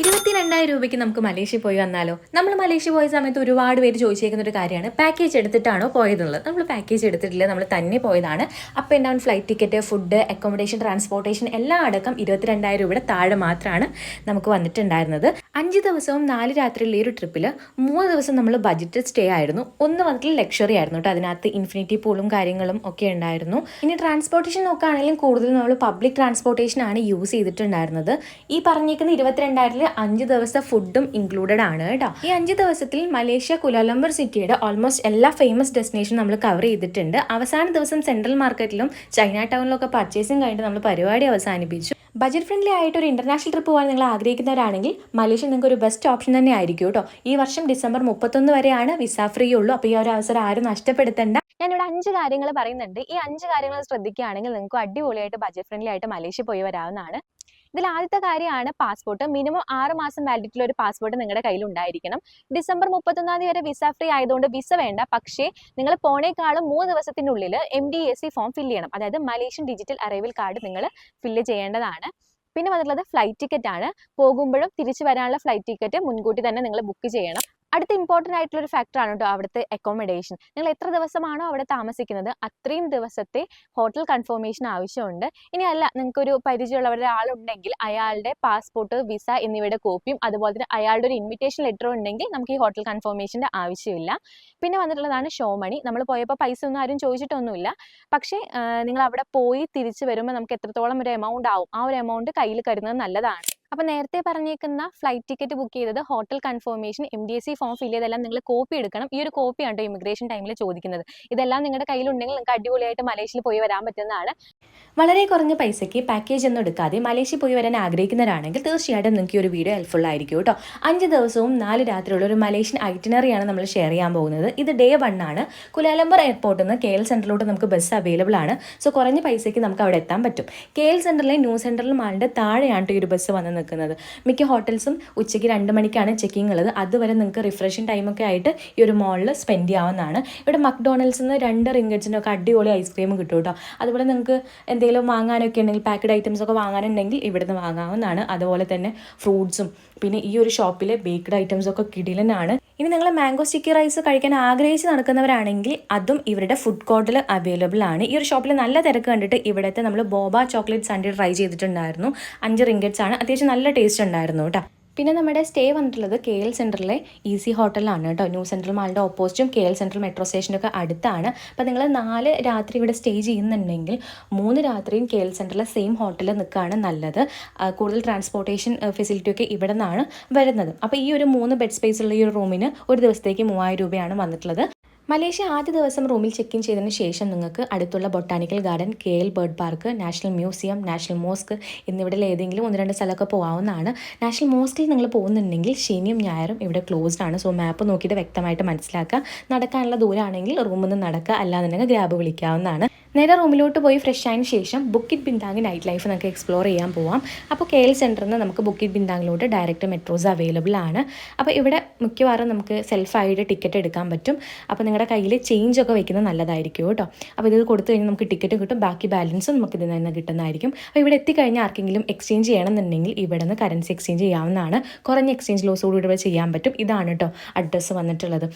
ഇരുപത്തിരണ്ടായിരം രൂപയ്ക്ക് നമുക്ക് മലേഷ്യ പോയി വന്നാലോ? നമ്മൾ മലേഷ്യ പോയ സമയത്ത് ഒരുപാട് പേര് ചോദിച്ചേക്കുന്ന ഒരു കാര്യമാണ്. പാക്കേജ് എടുത്തിട്ടാണോ പോയതുള്ളത്? നമ്മൾ പാക്കേജ് എടുത്തിട്ടില്ല നമ്മൾ തന്നെ പോയതാണ്. Up and down flight ticket food accommodation transportation എല്ലാം അടക്കം ഇരുപത്തിരണ്ടായിരം രൂപയുടെ താഴെ മാത്രമാണ് നമുക്ക് വന്നിട്ടുണ്ടായിരുന്നത്. അഞ്ച് ദിവസവും നാല് രാത്രിയിലെ ഒരു ട്രിപ്പിൽ മൂന്ന് ദിവസം നമ്മൾ ബഡ്ജറ്റ് സ്റ്റേ ആയിരുന്നു. ഒന്ന് വന്നിട്ട് ലക്ഷറി ആയിരുന്നു കേട്ടോ അതിനകത്ത് ഇൻഫിനിറ്റി പൂളും കാര്യങ്ങളും ഒക്കെ ഉണ്ടായിരുന്നു. ഇനി ട്രാൻസ്പോർട്ടേഷൻ നോക്കുകയാണെങ്കിലും കൂടുതലും നമ്മൾ പബ്ലിക് ട്രാൻസ്പോർട്ടേഷൻ ആണ് യൂസ് ചെയ്തിട്ടുണ്ടായിരുന്നത്. ഈ പറഞ്ഞേക്കുന്ന ഇരുപത്തിരണ്ടായിരത്തിൽ അഞ്ച് ദിവസത്തെ ഫുഡും ഇൻക്ലൂഡഡ് ആണ് കേട്ടോ. ഈ അഞ്ച് ദിവസത്തിൽ മലേഷ്യ കുലാലംബർ സിറ്റിയുടെ ഓൾമോസ്റ്റ് എല്ലാ ഫേമസ് ഡെസ്റ്റിനേഷൻ നമ്മൾ കവർ ചെയ്തിട്ടുണ്ട്. അവസാന ദിവസം സെൻട്രൽ മാർക്കറ്റിലും ചൈന ടൗണിലും ഒക്കെ പർച്ചേസിങ് കഴിഞ്ഞിട്ട് നമ്മൾ പരിപാടി അവസാനിപ്പിച്ചു. ബജറ്റ് ഫ്രണ്ട്ലി ആയിട്ട് ഒരു ഇന്റർനാഷണൽ ട്രിപ്പ് പോകാൻ നിങ്ങൾ ആഗ്രഹിക്കുന്നവരാണെങ്കിൽ മലേഷ്യ നിങ്ങൾക്ക് ഒരു ബെസ്റ്റ് ഓപ്ഷൻ തന്നെ ആയിരിക്കും കേട്ടോ. ഈ വർഷം ഡിസംബർ മുപ്പത്തൊന്ന് വരെയാണ് വിസ ഫ്രീ ഉള്ളൂ. അപ്പോൾ ഈ ഒരു അവസരം ആരും നഷ്ടപ്പെടുത്തണ്ട. ഞാനിവിടെ അഞ്ച് കാര്യങ്ങൾ പറയുന്നുണ്ട്. ഈ അഞ്ച് കാര്യങ്ങൾ ശ്രദ്ധിക്കുകയാണെങ്കിൽ നിങ്ങൾക്ക് അടിപൊളിയായിട്ട് ബജറ്റ് ഫ്രണ്ട്ലി ആയിട്ട് മലേഷ്യ പോയി വരാവുന്നതാണ്. ഇതിൽ ആദ്യത്തെ കാര്യമാണ് പാസ്പോർട്ട് മിനിമം ആറ് മാസം വാലിഡിറ്റിയുള്ള ഒരു പാസ്പോർട്ട് നിങ്ങളുടെ കയ്യിൽ ഉണ്ടായിരിക്കണം ഡിസംബർ മുപ്പത്തൊന്നാം തീയതി വരെ വിസ ഫ്രീ ആയതുകൊണ്ട് വിസ വേണ്ട. പക്ഷേ നിങ്ങൾ പോണേക്കാളും മൂന്ന് ദിവസത്തിനുള്ളിൽ M D S C form fill ചെയ്യണം. അതായത് മലേഷ്യൻ ഡിജിറ്റൽ അറൈവൽ കാർഡ് നിങ്ങൾ ഫില്ല് ചെയ്യേണ്ടതാണ്. പിന്നെ വന്നിട്ടുള്ളത് ഫ്ലൈറ്റ് ടിക്കറ്റ് ആണ്. പോകുമ്പോഴും തിരിച്ചു വരാനുള്ള ഫ്ലൈറ്റ് ടിക്കറ്റ് മുൻകൂട്ടി തന്നെ നിങ്ങൾ ബുക്ക് ചെയ്യണം. അടുത്ത ഇമ്പോർട്ടന്റ് ആയിട്ടുള്ള ഒരു ഫാക്ടർ ആണ് കേട്ടോ അവിടുത്തെ അക്കോമഡേഷൻ നിങ്ങൾ എത്ര ദിവസമാണോ അവിടെ താമസിക്കുന്നത് അത്രയും ദിവസത്തെ ഹോട്ടൽ കൺഫർമേഷൻ ആവശ്യമുണ്ട്. ഇനി അല്ല നിങ്ങൾക്ക് ഒരു പരിചയമുള്ളവരുടെ ആളുണ്ടെങ്കിൽ അയാളുടെ പാസ്പോർട്ട് വിസ എന്നിവയുടെ കോപ്പിയും അതുപോലെ തന്നെ അയാളുടെ ഒരു ഇൻവിറ്റേഷൻ ലെറ്റർ ഉണ്ടെങ്കിൽ നമുക്ക് ഈ ഹോട്ടൽ കൺഫർമേഷന്റെ ആവശ്യമില്ല. പിന്നെ വന്നിട്ടുള്ളതാണ് ഷോ മണി നമ്മൾ പോയപ്പോൾ പൈസ ഒന്നും ആരും ചോദിച്ചിട്ടൊന്നുമില്ല. പക്ഷേ നിങ്ങൾ അവിടെ പോയി തിരിച്ചു വരുമ്പോൾ നമുക്ക് എത്രത്തോളം ഒരു എമൗണ്ട് ആവും? ആ ഒരു എമൗണ്ട് കയ്യിൽ കരുതുന്നത് നല്ലതാണ്. അപ്പോൾ നേരത്തെ പറഞ്ഞേക്കുന്ന ഫ്ലൈറ്റ് ടിക്കറ്റ് ബുക്ക് ചെയ്തത് hotel confirmation M D S C form fill ചെയ്തെല്ലാം നിങ്ങൾ കോപ്പി എടുക്കണം. ഈ ഒരു കോപ്പിയാണ് കേട്ടോ ഇമിഗ്രേഷൻ ടൈമിൽ ചോദിക്കുന്നത്. ഇതെല്ലാം നിങ്ങളുടെ കയ്യിലുണ്ടെങ്കിൽ നിങ്ങൾക്ക് അടിപൊളിയായിട്ട് മലേഷ്യയിൽ പോയി വരാൻ പറ്റുന്നതാണ്. വളരെ കുറഞ്ഞ പൈസയ്ക്ക് പാക്കേജ് ഒന്നും എടുക്കാതെ മലേഷ്യയിൽ പോയി വരാൻ ആഗ്രഹിക്കുന്നവരാണെങ്കിൽ തീർച്ചയായിട്ടും നിങ്ങൾക്ക് ഈ ഒരു വീഡിയോ ഹെൽപ്ഫുൾ ആയിരിക്കും കേട്ടോ. അഞ്ച് ദിവസവും നാല് രാത്രിയുള്ള ഒരു മലേഷ്യൻ ഐറ്റിനറിയാണ് നമ്മൾ ഷെയർ ചെയ്യാൻ പോകുന്നത്. ഇത് ഡേ വൺ ആണ്. കുലാലംബർ എയർപോർട്ടിൽ നിന്ന് കെ എൽ സെന്ററിലോട്ട് നമുക്ക് ബസ് അവൈലബിൾ ആണ്. സോ കുറഞ്ഞ പൈസയ്ക്ക് നമുക്ക് അവിടെ എത്താൻ പറ്റും. കെ എൽ സെന്ററിലെ ന്യൂ സെന്ററിൽ മാളിന്റെ താഴെയാണ് ഈ ഒരു ബസ് വന്ന് നിൽക്കുന്നത്. മിക്ക ഹോട്ടൽസും ഉച്ചയ്ക്ക് രണ്ട് മണിക്കാണ് ചെക്കിങ് ഉള്ളത്. അതുവരെ നിങ്ങൾക്ക് റിഫ്രഷിംഗ് ടൈമൊക്കെ ആയിട്ട് ഈ ഒരു മോളിൽ സ്പെൻഡ് ചെയ്യാവുന്നതാണ്. ഇവിടെ മക്ഡോണൽഡ്സിൽ നിന്ന് രണ്ട് റിങ്കറ്റ്സിന്റെ ഒക്കെ അടിപൊളി ഐസ്ക്രീം കിട്ടും കേട്ടോ. അതുപോലെ നിങ്ങൾക്ക് എന്തെങ്കിലും വാങ്ങാനൊക്കെ ഉണ്ടെങ്കിൽ പാക്കഡ് ഐറ്റംസ് ഒക്കെ വാങ്ങാനുണ്ടെങ്കിൽ ഇവിടുന്ന് വാങ്ങാവുന്നതാണ്. അതുപോലെ തന്നെ ഫ്രൂട്ട്സും പിന്നെ ഈ ഒരു ഷോപ്പിലെ ബേക്ക്ഡ് ഐറ്റംസ് ഒക്കെ കിടിലനാണ്. ഇനി നിങ്ങൾ മാംഗോ സ്റ്റിക്കി റൈസ് കഴിക്കാൻ ആഗ്രഹിച്ച് നടക്കുന്നവരാണെങ്കിൽ അതും ഇവരുടെ ഫുഡ് കോർട്ടിൽ അവൈലബിൾ ആണ്. ഈ ഒരു ഷോപ്പിൽ നല്ല തിരക്ക് കണ്ടിട്ട് ഇവിടുത്തെ നമ്മൾ ബോബ ചോക്ലേറ്റ് സൺഡേ ട്രൈ ചെയ്തിട്ടുണ്ടായിരുന്നു. അഞ്ച് റിങ്കറ്റ്സ് ആണ്. അത്യാവശ്യം നല്ല ടേസ്റ്റ് ഉണ്ടായിരുന്നു കേട്ടോ. പിന്നെ നമ്മുടെ സ്റ്റേ വന്നിട്ടുള്ളത് കെ എൽ സെന്ററിലെ ഈസി ഹോട്ടലിലാണ് കേട്ടോ ന്യൂ സെൻട്രൽ മാളിന്റെ ഓപ്പോസിറ്റും കെ എൽ സെൻട്രൽ മെട്രോ സ്റ്റേഷനൊക്കെ അടുത്താണ്. അപ്പോൾ നിങ്ങൾ നാല് രാത്രി ഇവിടെ സ്റ്റേ ചെയ്യുന്നുണ്ടെങ്കിൽ മൂന്ന് രാത്രിയും കെ എൽ സെന്ററിലെ സെയിം ഹോട്ടലിൽ നിൽക്കുകയാണ് നല്ലത്. കൂടുതൽ ട്രാൻസ്പോർട്ടേഷൻ ഫെസിലിറ്റിയൊക്കെ ഇവിടെ നിന്നാണ് വരുന്നത്. അപ്പോൾ ഈ ഒരു മൂന്ന് ബെഡ് സ്പേസ് ഉള്ള ഈ ഒരു റൂമിന് ഒരു ദിവസത്തേക്ക് മൂവായിരം രൂപയാണ് വന്നിട്ടുള്ളത്. മലേഷ്യ ആദ്യ ദിവസം റൂമിൽ ചെക്ക് ഇൻ ചെയ്തതിന് ശേഷം നിങ്ങൾക്ക് അടുത്തുള്ള botanical garden K L bird park national museum national mosque എന്നിവിടെ ഏതെങ്കിലും ഒന്ന് രണ്ട് സ്ഥലമൊക്കെ പോകാവുന്നതാണ് നാഷണൽ മോസ്കിൽ നിങ്ങൾ പോകുന്നുണ്ടെങ്കിൽ ശനിയും ഞായറും ഇവിടെ ക്ലോസ്ഡ് ആണ്. സോ മാപ്പ് നോക്കിയിട്ട് വ്യക്തമായിട്ട് മനസ്സിലാക്കുക. നടക്കാനുള്ള ദൂരമാണെങ്കിൽ റൂമിൽ നിന്ന് നടക്കുക. അല്ലാന്നുണ്ടെങ്കിൽ ഗ്രാബ് വിളിക്കാവുന്നതാണ്. നേരെ റൂമിലോട്ട് പോയി ഫ്രഷ് ആയതിന് ശേഷം ബുക്കിറ്റ് ബിന്ദാങ് നൈറ്റ് ലൈഫ് നമുക്ക് എക്സ്പ്ലോർ ചെയ്യാൻ പോവാം. അപ്പോൾ കെ എൽ സെന്ററിൽ നിന്ന് നമുക്ക് ബുക്കിറ്റ് ബിന്ദാങ്ങിലോട്ട് ഡയറക്റ്റ് മെട്രോസ് അവൈലബിൾ ആണ്. അപ്പോൾ ഇവിടെ മിക്കവാറും നമുക്ക് സെൽഫായിട്ട് ടിക്കറ്റ് എടുക്കാൻ പറ്റും. അപ്പോൾ നിങ്ങളുടെ കയ്യിൽ ചേഞ്ച് ഒക്കെ വെക്കുന്നത് നല്ലതായിരിക്കും കേട്ടോ. അപ്പോൾ ഇത് കൊടുത്തു കഴിഞ്ഞാൽ നമുക്ക് ടിക്കറ്റ് കിട്ടും. ബാക്കി ബാലൻസും നമുക്ക് ഇതിൽ നിന്ന് കിട്ടുന്നതായിരിക്കും. അപ്പോൾ ഇവിടെ എത്തിക്കഴിഞ്ഞാൽ ആർക്കെങ്കിലും എക്സ്ചേഞ്ച് ചെയ്യണമെന്നുണ്ടെങ്കിൽ ഇവിടെ നിന്ന് കറൻസി എക്സ്ചേഞ്ച് ചെയ്യാവുന്നതാണ്. കുറഞ്ഞ എക്സ്ചേഞ്ച് ലോസോടുകൂടി ഇവിടെ ചെയ്യാൻ പറ്റും. ഇതാണ് കേട്ടോ അഡ്രസ്സ് വന്നിട്ടുള്ളത്.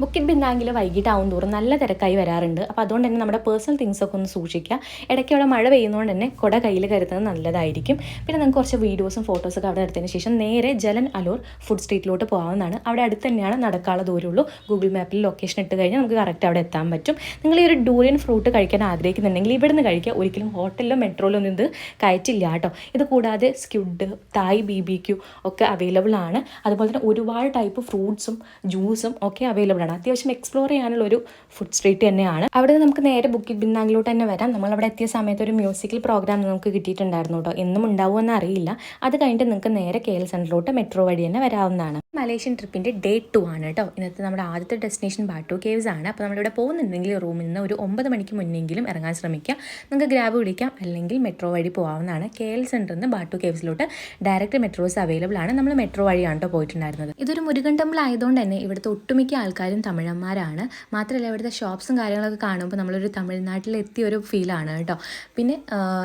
ബുക്കിറ്റ് വൈകിട്ട് വൈകിട്ടാവും തോറും നല്ല തിരക്കായി വരാറുണ്ട്. അപ്പോൾ അതുകൊണ്ട് തന്നെ നമ്മുടെ പേഴ്സണൽ തിങ്സ് ഒക്കെ ഒന്ന് സൂക്ഷിക്കുക. ഇടയ്ക്ക് അവിടെ മഴ പെയ്യുന്നതുകൊണ്ട് തന്നെ കുട കയ്യിൽ കരുതുന്നത് നല്ലതായിരിക്കും. പിന്നെ നിങ്ങൾക്ക് കുറച്ച് വീഡിയോസും ഫോട്ടോസൊക്കെ അവിടെ എടുത്തതിന് ശേഷം നേരെ ജലൻ അലൂർ ഫുഡ് സ്ട്രീറ്റിലോട്ട് പോകാവുന്നതാണ്. അവിടെ അടുത്ത് തന്നെയാണ് നടക്കാനുള്ള ദൂരമുള്ളൂ. ഗൂഗിൾ മാപ്പിൽ ലൊക്കേഷൻ ഇട്ട് കഴിഞ്ഞാൽ നമുക്ക് കറക്റ്റ് അവിടെ എത്താൻ പറ്റും. നിങ്ങൾ ഈ ഒരു ഡൂറിയൻ ഫ്രൂട്ട് കഴിക്കാൻ ആഗ്രഹിക്കുന്നുണ്ടെങ്കിൽ ഇവിടെ നിന്ന് കഴിക്കുക. ഒരിക്കലും ഹോട്ടലിലോ മെട്രോയിലോ ഒന്നും ഇത് കയറ്റില്ല കേട്ടോ. ഇത് കൂടാതെ squid Thai B B Q ഒക്കെ അവൈലബിൾ ആണ്. അതുപോലെ തന്നെ ഒരുപാട് ടൈപ്പ് ഫ്രൂട്ട്സും ജ്യൂസും ഒക്കെ അവൈലബിൾ ആണ്. അത്യാവശ്യം എക്സ്പ്ലോർ ചെയ്യാനുള്ള ഒരു ഫുഡ് സ്ട്രീറ്റ് തന്നെയാണ്. അവിടെ നമുക്ക് നേരെ ബുക്കിംഗ് ബിന്നാങ്ങിലോട്ട് തന്നെ വരാം. നമ്മൾ അവിടെ എത്തിയ സമയത്ത് ഒരു മ്യൂസിക്കൽ പ്രോഗ്രാം നമുക്ക് കിട്ടിയിട്ടുണ്ടായിരുന്നു കേട്ടോ. എന്നും ഉണ്ടാവുമെന്ന് അറിയില്ല. അത് കഴിഞ്ഞിട്ട് നിങ്ങൾക്ക് നേരെ കെ എൽ സെന്ററിലോട്ട് മെട്രോ വഴി തന്നെ വരാവുന്നതാണ്. മലേഷ്യൻ ട്രിപ്പിന്റെ ഡേ ടു ആണ് കേട്ടോ. ഇന്നത്തെ നമ്മുടെ ആദ്യത്തെ ഡെസ്റ്റിനേഷൻ ബാട്ടു കെ ആണ് അപ്പോൾ നമ്മളിവിടെ പോകുന്നുണ്ടെങ്കിൽ റൂമിൽ നിന്ന് ഒരു ഒമ്പത് മണിക്ക് മുന്നെങ്കിലും ഇറങ്ങാൻ ശ്രമിക്കുക നിങ്ങൾക്ക് ഗ്രാബ് വിളിക്കാം അല്ലെങ്കിൽ മെട്രോ വഴി പോകാവുന്നതാണ് കെ എൽ സെന്ററിൽ നിന്ന് ബാട്ടു കേവ്സിലോട്ട് ഡയറക്റ്റ് മെട്രോസ് അവൈലബിൾ ആണ്. നമ്മൾ മെട്രോ വഴിയാണ് കേട്ടോ പോയിട്ടുണ്ടായിരുന്നത്. ഇതൊരു മുരുകൻ ടെമ്പിൾ ആയതുകൊണ്ട് തന്നെ ഇവിടുത്തെ ഒട്ടുമിക്ക ആൾക്കാരും തമിഴന്മാരാണ്. മാത്രമല്ല ഇവിടുത്തെ ഷോപ്സും കാര്യങ്ങളൊക്കെ കാണുമ്പോൾ നമ്മളൊരു തമിഴ്നാട്ടിലെത്തിയ ഒരു ഫീലാണ് കേട്ടോ. പിന്നെ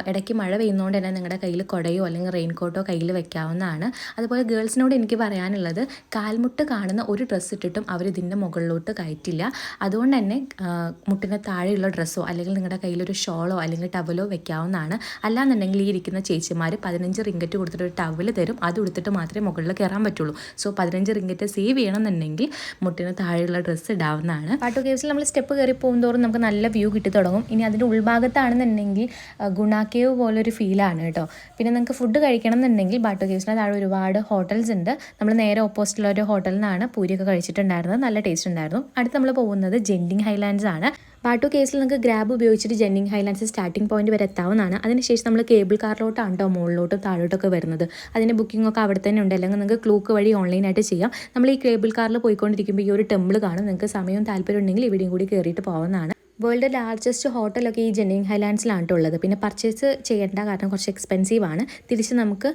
ഇടയ്ക്ക് മഴ പെയ്യുന്നതുകൊണ്ട് തന്നെ നിങ്ങളുടെ കയ്യിൽ കുടയോ അല്ലെങ്കിൽ റെയിൻകോട്ടോ കയ്യിൽ വെക്കാവുന്നതാണ്. അതുപോലെ ഗേൾസിനോട് എനിക്ക് പറയാനുള്ളത് കാൽമുട്ട് കാണുന്ന ഒരു ഡ്രസ്സ് ഇട്ടിട്ടും അവർ ഇതിന്റെ മുകളിലോട്ട് കയറ്റില്ല. അതുകൊണ്ട് തന്നെ മുട്ടിന് താഴെയുള്ള ഡ്രസ്സോ അല്ലെങ്കിൽ നിങ്ങളുടെ കയ്യിലൊരു ഷോളോ അല്ലെങ്കിൽ ടവലോ വെക്കാവുന്നതാണ്. അല്ലാന്നുണ്ടെങ്കിൽ ഈ ഇരിക്കുന്ന ചേച്ചിമാർ പതിനഞ്ച് റിംഗറ്റ് കൊടുത്തിട്ട് ഒരു ടവൽ തരും. അത് എടുത്തിട്ട് മാത്രമേ മുകളിൽ കയറാൻ പറ്റുള്ളൂ. സോ പതിനഞ്ച് റിംഗറ്റ് സേവ് ചെയ്യണമെന്നുണ്ടെങ്കിൽ മുട്ടിന് താഴെയുള്ള ഡ്രസ്സ് ഇടാവുന്നതാണ്. പാട്ടു കേവ്സിൽ നമ്മൾ സ്റ്റെപ്പ് കയറി പോകുന്തോറും നമുക്ക് നല്ല വ്യൂ കിട്ടി തുടങ്ങും. ഇനി അതിന്റെ ഉൾഭാഗത്താണെന്നുണ്ടെങ്കിൽ ഗുണാക്കേവ് ഗുണ കേവ് പോലൊരു ഫീലാണ് കേട്ടോ. പിന്നെ നിങ്ങൾക്ക് ഫുഡ് കഴിക്കണം എന്നുണ്ടെങ്കിൽ ബാട്ടു കേവ്സിന് താഴെ ഒരുപാട് ഹോട്ടൽസ് ഉണ്ട്. നമ്മൾ നേരെ ഓപ്പോസിറ്റുള്ള ഒരു ഹോട്ടലിൽ നിന്നാണ് പൂരിയൊക്കെ കഴിച്ചിട്ടുണ്ടായിരുന്നത്. നല്ല ടേസ്റ്റ് ഉണ്ടായിരുന്നു. അടുത്ത് നമ്മൾ പോകുന്നത് ജെൻഡിങ് ഹൈലാൻഡ്സ് ആണ്. പാട്ടു കേസിൽ നിങ്ങൾക്ക് ഗ്രാബ് ഉപയോഗിച്ചിട്ട് ജെന്നിങ് ഹൈലാൻഡ്സ് സ്റ്റാർട്ടിംഗ് പോയിന്റ് വരെ എത്താവുന്നതാണ്. അതിനുശേഷം നമ്മൾ കേബിൾ കാറിലോട്ടാണ് കേട്ടോ മുകളിലോട്ടും താഴോട്ടൊക്കെ വരുന്നത്. അതിന്റെ ബുക്കിംഗ് ഒക്കെ അവിടെ തന്നെ ഉണ്ട്. അല്ലെങ്കിൽ നിങ്ങൾക്ക് ക്ലൂക്ക് വഴി ഓൺലൈനായിട്ട് ചെയ്യാം. നമ്മൾ ഈ കേബിൾ കാറിൽ പോയിക്കൊണ്ടിരിക്കുമ്പോൾ ഈ ഒരു ടെമ്പിൾ കാണും. നിങ്ങൾക്ക് സമയവും താല്പര്യം ഉണ്ടെങ്കിൽ ഇവിടെയും കൂടി കയറിയിട്ട് പോകാവുന്നതാണ് വേൾഡ് ലാർജസ്റ്റ് ഹോട്ടലൊക്കെ ഈ ജെന്നിങ് ഹൈലാൻഡ്സിലാണ് കേട്ടോ ഉള്ളത് പിന്നെ പർച്ചേസ് ചെയ്യേണ്ട കാരണം കുറച്ച് എക്സ്പെൻസീവ് ആണ്. തിരിച്ച് നമുക്ക്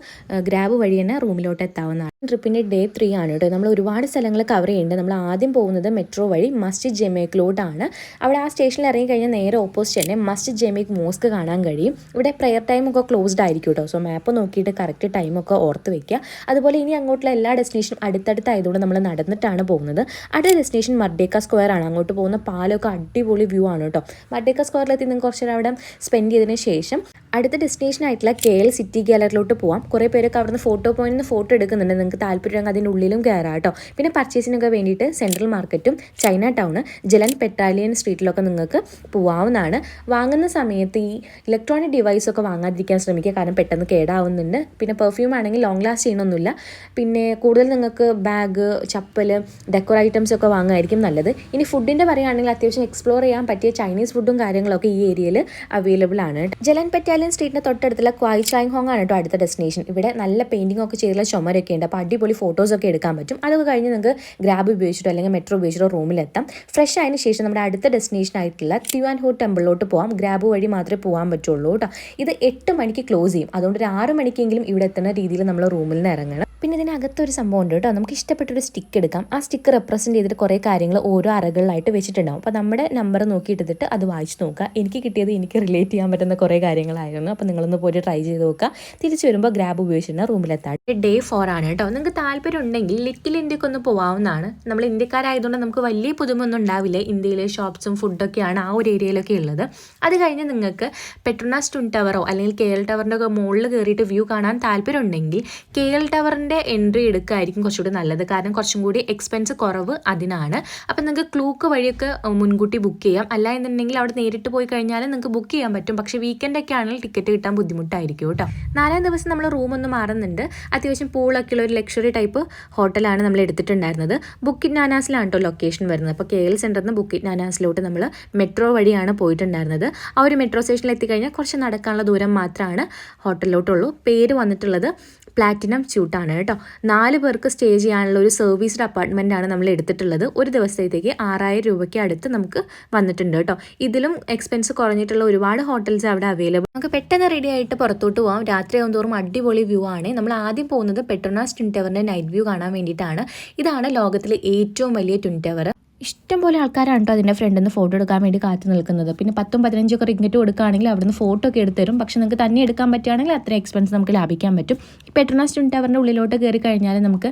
ഗ്രാബ് വഴി തന്നെ റൂമിലോട്ട് എത്താവുന്നതാണ്. ട്രിപ്പിന്റെ ഡേ ത്രീ ആണ് കേട്ടോ. നമ്മൾ ഒരുപാട് സ്ഥലങ്ങൾ കവർ ചെയ്യുന്നുണ്ട്. നമ്മൾ ആദ്യം പോകുന്നത് മെട്രോ വഴി മസ്ജിദ് ജമേക്കിലോട്ടാണ് അവിടെ ആ സ്റ്റേഷനിൽ ഇറങ്ങി കഴിഞ്ഞാൽ നേരെ ഓപ്പോസിറ്റ് തന്നെ മസ്ജിദ് ജമേക്ക് മോസ്ക് കാണാൻ കഴിയും. ഇവിടെ പ്രെയർ ടൈമൊക്കെ ക്ലോസ്ഡ് ആയിരിക്കും കേട്ടോ. സോ മാപ്പ് നോക്കിയിട്ട് കറക്റ്റ് ടൈമൊക്കെ ഓർത്ത് വയ്ക്കുക അതുപോലെ ഇനി അങ്ങോട്ടുള്ള എല്ലാ ഡെസ്റ്റിനേഷനും അടുത്തടുത്തായതുകൊണ്ട് നമ്മൾ നടന്നിട്ടാണ് പോകുന്നത്. അടുത്ത ഡെസ്റ്റിനേഷൻ മർഡേക്ക സ്ക്വയർ ആണ്. അങ്ങോട്ട് പോകുന്ന പാലൊക്കെ അടിപൊളി വ്യൂ ആണ് കേട്ടോ. മർഡേക്ക സ്ക്വയറിലെത്തി നിങ്ങൾക്ക് കുറച്ച് നേരം അവിടെ സ്പെൻഡ് ചെയ്തതിന് ശേഷം അടുത്ത ഡെസ്റ്റിനേഷൻ ആയിട്ടുള്ള കെ എൽ സിറ്റി ഗാലറിലോട്ട് പോവാം. കുറേ പേരൊക്കെ അവിടുന്ന് ഫോട്ടോ പോയിന്റ് നിന്ന് ഫോട്ടോ എടുക്കുന്നുണ്ട്. നിങ്ങൾക്ക് താല്പര്യം അതിന്റെ ഉള്ളിലും കയറാം കേട്ടോ. പിന്നെ പർച്ചേസിനൊക്കെ വേണ്ടിയിട്ട് സെൻട്രൽ മാർക്കറ്റും ചൈന ടൗണ് ജലൻ പെറ്റാലിയൻ സ്ട്രീറ്റിലൊക്കെ നിങ്ങൾക്ക് പോവാവുന്നതാണ്. വാങ്ങുന്ന സമയത്ത് ഈ ഇലക്ട്രോണിക് ഡിവൈസ് ഒക്കെ വാങ്ങാതിരിക്കാൻ ശ്രമിക്കുക. കാരണം പെട്ടെന്ന് കേടാവുന്നുണ്ട്. പിന്നെ പെർഫ്യൂം ആണെങ്കിൽ ലോങ് ലാസ്റ്റ് ചെയ്യണമൊന്നുമില്ല പിന്നെ കൂടുതൽ നിങ്ങൾക്ക് ബാഗ് ചപ്പൽ ഡെക്കോർ ഐറ്റംസ് ഒക്കെ വാങ്ങുമായിരിക്കും നല്ലത്. ഇനി ഫുഡിന്റെ പറയുകയാണെങ്കിൽ അത്യാവശ്യം എക്സ്പ്ലോർ ചെയ്യാൻ പറ്റിയ ചൈനീസ് ഫുഡും കാര്യങ്ങളൊക്കെ ഈ ഏരിയയിൽ അവൈലബിൾ ആണ്. ജലൻ പെറ്റാലിയൻ സ്ട്രീറ്റിന് തൊട്ടടുത്തുള്ള ക്വായ് ചാങ് ഹോങ് ആണ് കേട്ടോ അടുത്ത ഡെസ്റ്റിനേഷൻ ഇവിടെ നല്ല പെയിന്റിംഗ് ഒക്കെ ചെയ്തുള്ള ചുമരൊക്കെ ഉണ്ട്. അപ്പോൾ അടിപൊളി ഫോട്ടോസ് ഒക്കെ എടുക്കാൻ പറ്റും. അതൊക്കെ കഴിഞ്ഞ് നിങ്ങൾക്ക് ഗ്രാബ് ഉപയോഗിച്ചിട്ടോ അല്ലെങ്കിൽ മെട്രോ ഉപയോഗിച്ചിട്ടോ റൂമിലെത്താം ഫ്രഷ് ആയതിനു ശേഷം നമ്മുടെ അടുത്ത ഡെസ്റ്റിനേഷൻ ആയിട്ടുള്ള തിരുവാൻഹൂർ ടെമ്പിളിലോട്ട് പോകാം ഗ്രാബ് വഴി മാത്രമേ പോകാൻ പറ്റുള്ളൂ കേട്ടോ ഇത് എട്ട് മണിക്ക് ക്ലോസ് ചെയ്യും. അതുകൊണ്ട് ഒരു ആറ് മണിക്കെങ്കിലും ഇവിടെ എത്തുന്ന രീതിയിൽ നമ്മൾ റൂമിൽ നിന്ന് ഇറങ്ങണം. പിന്നെ ഇതിനകത്തൊരു സംഭവം ഉണ്ട് കേട്ടോ. നമുക്ക് ഇഷ്ടപ്പെട്ടൊരു സ്റ്റിക്ക് എടുക്കാം. ആ സ്റ്റിക്ക് റെപ്രസെന്റ് ചെയ്തിട്ട് കുറേ കാര്യങ്ങൾ ഓരോ അറകളിലായിട്ട് വെച്ചിട്ടുണ്ടാവും. അപ്പോൾ നമ്മുടെ നമ്പർ നോക്കിയിട്ടിട്ട് അത് വായിച്ച് നോക്കുക. എനിക്ക് കിട്ടിയത് എനിക്ക് റിലേറ്റ് ചെയ്യാൻ പറ്റുന്ന കുറേ കാര്യങ്ങളായിരുന്നു. അപ്പോൾ നിങ്ങളൊന്ന് പോയി ട്രൈ ചെയ്ത് നോക്കുക. തിരിച്ചു വരുമ്പോൾ ഗ്രാബ് ഉപയോഗിച്ചിട്ട് റൂമിലെത്താം ഡേ ഫോർ ആണ് കേട്ടോ. നിങ്ങൾക്ക് താല്പര്യം ഉണ്ടെങ്കിൽ ലിറ്റിൽ ഇന്ത്യയ്ക്ക് ഒന്ന് പോകാവുന്നതാണ് നമ്മൾ ഇന്ത്യക്കാരായതുകൊണ്ട് നമുക്ക് വലിയ പുതുമൊന്നും ഉണ്ടാവില്ല. ഇന്ത്യയിലെ ഷോപ്സും ഫുഡൊക്കെയാണ് ആ ഒരു ഏരിയയിലൊക്കെ ഉള്ളത്. അത് കഴിഞ്ഞ് നിങ്ങൾക്ക് പെട്രോണാസ് ട്വിൻ ടവറോ അല്ലെങ്കിൽ കെ എൽ ടവറിന്റെ ഒക്കെ മുകളിൽ കയറിയിട്ട് വ്യൂ കാണാൻ താല്പര്യം ഉണ്ടെങ്കിൽ കെ എൽ ടവറിന്റെ എൻട്രി എടുക്കുകയായിരിക്കും കുറച്ചുകൂടി നല്ലത്. കാരണം കുറച്ചും കൂടി എക്സ്പെൻസ് കുറവ് അതിനാണ്. അപ്പം നിങ്ങൾക്ക് ക്ലൂക്ക് വഴിയൊക്കെ മുൻകൂട്ടി ബുക്ക് ചെയ്യാം. അല്ല എന്നുണ്ടെങ്കിൽ അവിടെ നേരിട്ട് പോയി കഴിഞ്ഞാൽ നിങ്ങൾക്ക് ബുക്ക് ചെയ്യാൻ പറ്റും. പക്ഷേ വീക്കെൻഡൊക്കെ ആണെങ്കിൽ ടിക്കറ്റ് കിട്ടാൻ ബുദ്ധിമുട്ടായിരിക്കും കേട്ടോ. നാലാം ദിവസം നമ്മൾ റൂം ഒന്ന് മാറുന്നുണ്ട്. അത്യാവശ്യം പൂളൊക്കെ ഉള്ള ഒരു ലക്ഷറി ടൈപ്പ് ഹോട്ടലാണ് നമ്മൾ എടുത്തിട്ടുണ്ടായിരുന്നത്. ബുക്കിറ്റ് നാനാസിലാണ് കേട്ടോ ലൊക്കേഷൻ വരുന്നത്. അപ്പോൾ കെ എൽ സെന്ററിൽ നിന്ന് ബുക്കിറ്റ് നാനാസിലോട്ട് നമ്മൾ മെട്രോ വഴിയാണ് പോയിട്ടുണ്ടായിരുന്നത്. ആ ഒരു മെട്രോ സ്റ്റേഷനിൽ എത്തിക്കഴിഞ്ഞാൽ കുറച്ച് നടക്കാനുള്ള ദൂരം മാത്രമാണ് ഹോട്ടലിലോട്ടുള്ളൂ പേര് വന്നിട്ടുള്ളത് പ്ലാറ്റിനം സ്യൂട്ടാണ് കേട്ടോ. നാല് പേർക്ക് സ്റ്റേ ചെയ്യാനുള്ള ഒരു സർവീസ്ഡ് അപ്പാർട്ട്മെന്റ് ആണ് നമ്മൾ എടുത്തിട്ടുള്ളത്. ഒരു ദിവസത്തേക്ക് ആറായിരം രൂപയ്ക്ക് അടുത്ത് നമുക്ക് വന്നിട്ടുണ്ട് കേട്ടോ. ഇതിലും എക്സ്പെൻസ് കുറഞ്ഞിട്ടുള്ള ഒരുപാട് ഹോട്ടൽസ് അവിടെ അവൈലബിൾ നമുക്ക് പെട്ടെന്ന് റെഡി ആയിട്ട് പുറത്തോട്ട് പോകാം രാത്രി ആകുമോറും അടിപൊളി വ്യൂ ആണ്. നമ്മൾ ആദ്യം പോകുന്നത് പെട്രോണാസ് ട്വിൻ ടവറിന്റെ നൈറ്റ് വ്യൂ കാണാൻ വേണ്ടിയിട്ടാണ്. ഇതാണ് ലോകത്തിലെ ഏറ്റവും വലിയ ട്വിൻ ടവർ ഇഷ്ടംപോലെ ആൾക്കാരാണ് കേട്ടോ അതിന്റെ ഫ്രണ്ടിൽ നിന്ന് ഫോട്ടോ എടുക്കാൻ വേണ്ടി കാത്തു നിൽക്കുന്നത്. പിന്നെ പത്തും പതിനഞ്ചൊക്കെ റിങ്ങറ്റ് കൊടുക്കുകയാണെങ്കിൽ അവിടുന്ന് ഫോട്ടോ ഒക്കെ എടുത്തരും പക്ഷെ നിങ്ങൾക്ക് തന്നെ എടുക്കാൻ പറ്റുകയാണെങ്കിൽ അത്ര എക്സ്പെൻസ് നമുക്ക് ലാഭിക്കാൻ പറ്റും. ഈ പെട്രോണാസ് ട്വിൻ ടവറിന്റെ ഉള്ളിലോട്ട് കയറി കഴിഞ്ഞാൽ നമുക്ക്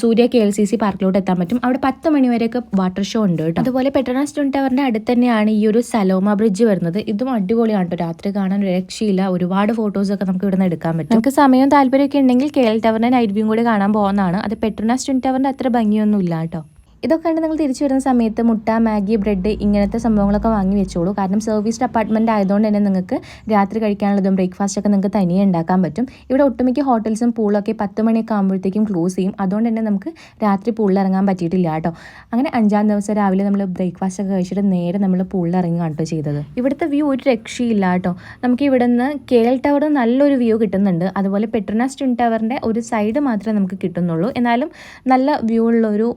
Suria K L C C പാർക്കിലോട്ട് എത്താൻ പറ്റും. അവിടെ പത്ത് മണി വരെയൊക്കെ വാട്ടർ ഷോ ഉണ്ട് കേട്ടോ. അതുപോലെ പെട്രോണാസ് ട്വിൻ ടവറിന്റെ അടുത്ത് തന്നെയാണ് ഈ ഒരു സലോമ ബ്രിഡ്ജ് വരുന്നത്. ഇതും അടിപൊളിയാണ് കേട്ടോ രാത്രി കാണാൻ രക്ഷയില്ല. ഒരുപാട് ഫോട്ടോസൊക്കെ നമുക്ക് ഇവിടെ നിന്ന് എടുക്കാൻ പറ്റും. നമുക്ക് സമയവും താല്പര്യമൊക്കെ ഉണ്ടെങ്കിൽ കെ എൽ ടവറിന്റെ നൈറ്റ് വ്യൂ കൂടി കാണാൻ പോകുന്നതാണ്. അത് പെട്രോണാസ് ട്വിൻ ടവറിന്റെ അത്ര ഭംഗിയൊന്നും ഇല്ല കേട്ടോ. ഇതൊക്കെ കണ്ട് നിങ്ങൾ തിരിച്ചു വരുന്ന സമയത്ത് മുട്ട മാഗി ബ്രെഡ് ഇങ്ങനത്തെ സംഭവങ്ങളൊക്കെ വാങ്ങി വെച്ചോളൂ. കാരണം സർവീസ്ഡ് അപ്പാർട്ട്മെന്റ് ആയതുകൊണ്ട് തന്നെ നിങ്ങൾക്ക് രാത്രി കഴിക്കാനുള്ളതും ബ്രേക്ക്ഫാസ്റ്റ് ഒക്കെ നിങ്ങൾക്ക് തനിയെ ഉണ്ടാക്കാൻ പറ്റും. ഇവിടെ ഒട്ടുമിക്ക ഹോട്ടൽസും പൂളൊക്കെ പത്ത് മണിയൊക്കെ ആകുമ്പോഴത്തേക്കും ക്ലോസ് ചെയ്യും. അതുകൊണ്ട് തന്നെ നമുക്ക് രാത്രി പൂളിൽ ഇറങ്ങാൻ പറ്റിയിട്ടില്ല കേട്ടോ. അങ്ങനെ അഞ്ചാം ദിവസം രാവിലെ നമ്മൾ ബ്രേക്ക്ഫാസ്റ്റ് ഒക്കെ കഴിച്ചിട്ട് നേരെ നമ്മൾ പൂളിൽ ഇറങ്ങുകയാണ് കേട്ടോ ചെയ്തത്. ഇവിടുത്തെ വ്യൂ ഒരു രക്ഷയില്ല കേട്ടോ. നമുക്ക് ഇവിടെ നിന്ന് കെ ടവർ നല്ലൊരു വ്യൂ കിട്ടുന്നുണ്ട്. അതുപോലെ പെട്രോനാസ് ടവറിന്റെ ഒരു സൈഡ് മാത്രമേ നമുക്ക് കിട്ടുന്നുള്ളൂ. എന്നാലും നല്ല വ്യൂ ഉള്ളൊരു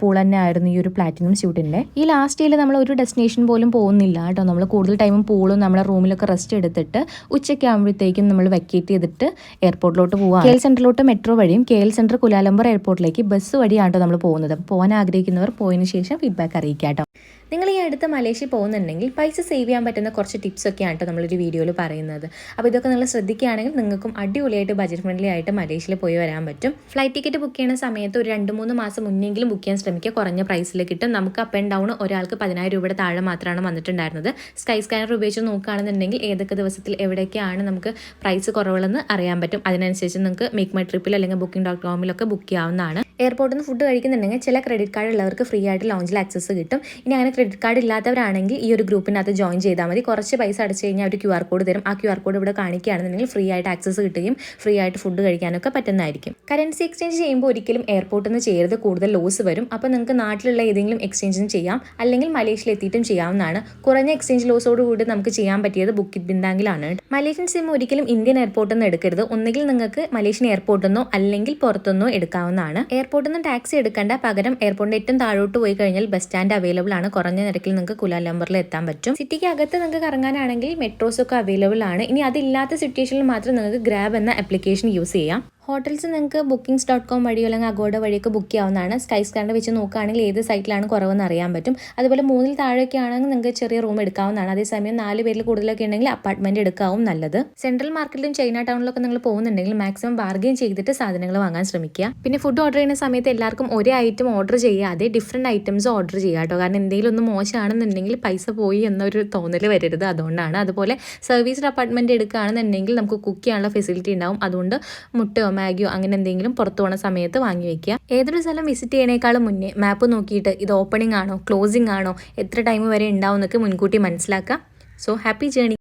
പൂൾ തന്നെ ആയിരുന്നു ഈ ഒരു പ്ലാറ്റിനം സ്യൂട്ടിന്റെ ഈ ലാസ്റ്റ് ഇയറിൽ നമ്മൾ ഒരു ഡെസ്റ്റിനേഷൻ പോലും പോകുന്നില്ല കേട്ടോ. നമ്മൾ കൂടുതൽ ടൈമും പൂളും നമ്മുടെ റൂമിലൊക്കെ റെസ്റ്റ് എടുത്തിട്ട് ഉച്ചയ്ക്ക് ആകുമ്പോഴത്തേക്കും നമ്മൾ വെക്കേറ്റ് ചെയ്തിട്ട് എയർപോർട്ടിലോട്ട് പോവാം. കെ എൽ സെന്ററിലോട്ട് മെട്രോ വഴിയും K L centre Kuala Lumpur എയർപോർട്ടിലേക്ക് ബസ് വഴിയാണ് നമ്മൾ പോകുന്നത്. പോകാൻ ആഗ്രഹിക്കുന്നവർ പോയതിനു ശേഷം ഫീഡ്ബാക്ക് അറിയിക്കാം കേട്ടോ നിങ്ങൾ ഈ അടുത്ത് മലേഷ്യ പോകുന്നുണ്ടെങ്കിൽ പൈസ സേവ് ചെയ്യാൻ പറ്റുന്ന കുറച്ച് ടിപ്സ് ഒക്കെയാണ് കേട്ടോ നമ്മളൊരു വീഡിയോയിൽ പറയുന്നത്. അപ്പോൾ ഇതൊക്കെ നിങ്ങൾ ശ്രദ്ധിക്കുകയാണെങ്കിൽ നിങ്ങൾക്കും അടിപൊളിയായിട്ട് ബജറ്റ് ഫ്രണ്ട്ലി ആയിട്ട് മലേഷ്യയിൽ പോയി വരാൻ പറ്റും. ഫ്ലൈറ്റ് ടിക്കറ്റ് ബുക്ക് ചെയ്യുന്ന സമയത്ത് ഒരു രണ്ട് മൂന്ന് മാസം മുന്നെങ്കിലും ബുക്ക് ചെയ്യാൻ ശ്രമിക്കുക. കുറഞ്ഞ പ്രൈസിൽ കിട്ടും. നമുക്ക് അപ്പ് ആൻഡ് ഡൗൺ ഒരാൾക്ക് പതിനായിരം രൂപയുടെ താഴെ മാത്രമാണ് വന്നിട്ടുണ്ടായിരുന്നത്. സ്കൈ സ്കാനർ ഉപയോഗിച്ച് നോക്കുകയാണെന്നുണ്ടെങ്കിൽ ഏതൊക്കെ ദിവസത്തിൽ എവിടെയൊക്കെയാണ് നമുക്ക് പ്രൈസ് കുറവുള്ളതെന്ന് അറിയാൻ പറ്റും. അതിനനുസരിച്ച് നിങ്ങൾക്ക് മേക്ക് മൈ ട്രിപ്പിൽ അല്ലെങ്കിൽ ബുക്കിംഗ് ഡോട്ട് കോമിലൊക്കെ ബുക്ക് ചെയ്യാവുന്നതാണ്. എയർപോർട്ടിൽ നിന്ന് ഫുഡ് കഴിക്കുന്നുണ്ടെങ്കിൽ ചില ക്രെഡിറ്റ് കാർഡ് ഉള്ളവർക്ക് ഫ്രീ ആയിട്ട് ലോഞ്ചിൽ ആക്സസ് കിട്ടും. ഇനി അങ്ങനെ ക്രെഡിറ്റ് കാർഡ് ഇല്ലാത്തവരാണെങ്കിൽ ഈ ഒരു ഗ്രൂപ്പിനകത്ത് ജോയിൻ ചെയ്താൽ മതി. കുറച്ച് പൈസ അടച്ചു കഴിഞ്ഞാൽ അവർ ക്യു ആർ കോഡ് തരും. ആ ക്യു ആർ കോഡ് ഇവിടെ കാണിക്കുകയാണെന്നുണ്ടെങ്കിൽ ഫ്രീ ആയിട്ട് ആക്സസ് കിട്ടുകയും ഫ്രീ ആയിട്ട് ഫുഡ് കഴിക്കാനൊക്കെ പറ്റുന്നതായിരിക്കും. കറൻസി എക്സ്ചേഞ്ച് ചെയ്യുമ്പോൾ ഒരിക്കലും എയർപോർട്ടിൽ നിന്ന് ചെയ്യരുത്. കൂടുതൽ ലോസ് വരും. അപ്പോൾ നിങ്ങൾക്ക് നാട്ടിലുള്ള ഏതെങ്കിലും എക്സ്ചേഞ്ചും ചെയ്യാം. അല്ലെങ്കിൽ മലേഷ്യയിൽ എത്തിയിട്ടും ചെയ്യാവുന്നതാണ്. കുറഞ്ഞ എക്സ്ചേഞ്ച് ലോസോട് കൂടി നമുക്ക് ചെയ്യാൻ പറ്റിയത് ബുക്കിറ്റ് ബിന്ദാങ്കിലാണ് മലേഷ്യൻ സിം ഒരിക്കലും ഇന്ത്യൻ എയർപോർട്ടിൽ നിന്ന് എടുക്കരുത്. ഒന്നുകിൽ നിങ്ങൾക്ക് മലേഷ്യൻ എയർപോർട്ടിൽ നിന്നോ അല്ലെങ്കിൽ പുറത്തുനിന്നോ എടുക്കാവുന്നതാണ്. എയർപോർട്ടിൽ നിന്ന് ടാക്സി എടുക്കേണ്ട പകരം എയർപോർട്ടിന്റെ ഏറ്റവും താഴോട്ട് പോയി കഴിഞ്ഞാൽ ബസ് സ്റ്റാൻഡ് അവൈലബിൾ ആണ്. കുറഞ്ഞ നിരക്കിൽ നിങ്ങൾക്ക് കുലാലംബറിൽ എത്താൻ പറ്റും. സിറ്റിക്ക് അകത്ത് നിങ്ങൾക്ക് കറങ്ങാനാണെങ്കിൽ മെട്രോസ് ഒക്കെ അവൈലബിൾ ആണ്. ഇനി അതില്ലാത്ത സിറ്റുവേഷനിൽ മാത്രം നിങ്ങൾക്ക് ഗ്രാബ് എന്ന ആപ്ലിക്കേഷൻ യൂസ് ചെയ്യാം. ഹോട്ടൽസ് നിങ്ങൾക്ക് ബുക്കിംഗ്സ് ഡോട്ട് കോം വഴിയോ അല്ലെങ്കിൽ അഗോഡ വഴിയൊക്കെ ബുക്ക് ചെയ്യാവുന്നതാണ്. സ്കൈ സ്കാനർ വെച്ച് നോക്കുകയാണെങ്കിൽ ഏത് സൈറ്റിലാണ് കുറവെന്ന് അറിയാൻ പറ്റും. അതുപോലെ മൂന്നിൽ താഴെയൊക്കെ ആണെങ്കിൽ നിങ്ങൾക്ക് ചെറിയ റൂം എടുക്കാവുന്നതാണ്. അതേസമയം നാല് പേരിൽ കൂടുതലൊക്കെ ഉണ്ടെങ്കിൽ അപ്പാർട്ട്മെന്റ് എടുക്കാവും നല്ലത്. സെൻട്രൽ മാർക്കറ്റിലും ചൈന ടൗണിലൊക്കെ നിങ്ങൾ പോകുന്നുണ്ടെങ്കിൽ മാക്സിമം ബാർഗെയിൻ ചെയ്തിട്ട് സാധനങ്ങൾ വാങ്ങാൻ ശ്രമിക്കുക. പിന്നെ ഫുഡ് ഓർഡർ ചെയ്യുന്ന സമയത്ത് എല്ലാവർക്കും ഒരേ ഐറ്റം ഓർഡർ ചെയ്യാതെ ഡിഫറെന്റ് ഐറ്റംസ് ഓർഡർ ചെയ്യുക കേട്ടോ. കാരണം എന്തെങ്കിലും ഒന്ന് മോശമാണെന്നുണ്ടെങ്കിൽ പൈസ പോയി എന്നൊരു തോന്നൽ വരരുത് അതുകൊണ്ടാണ്. അതുപോലെ സർവീസ് അപ്പാർട്ട്മെന്റ് എടുക്കുകയാണെന്നുണ്ടെങ്കിൽ നമുക്ക് കുക്ക് ചെയ്യാനുള്ള ഫെസിലിറ്റി ഉണ്ടാവും. അതുകൊണ്ട് മുട്ടയോ മാഗിയോ അങ്ങനെ എന്തെങ്കിലും പുറത്തു പോകുന്ന സമയത്ത് വാങ്ങി വെക്കുക. ഏതൊരു സ്ഥലം വിസിറ്റ് ചെയ്യണേക്കാളും മുന്നേ മാപ്പ് നോക്കിയിട്ട് ഇത് ഓപ്പണിംഗ് ആണോ ക്ലോസിംഗ് ആണോ എത്ര ടൈം വരെ ഉണ്ടാവും എന്നൊക്കെ മുൻകൂട്ടി മനസ്സിലാക്കുക. So happy journey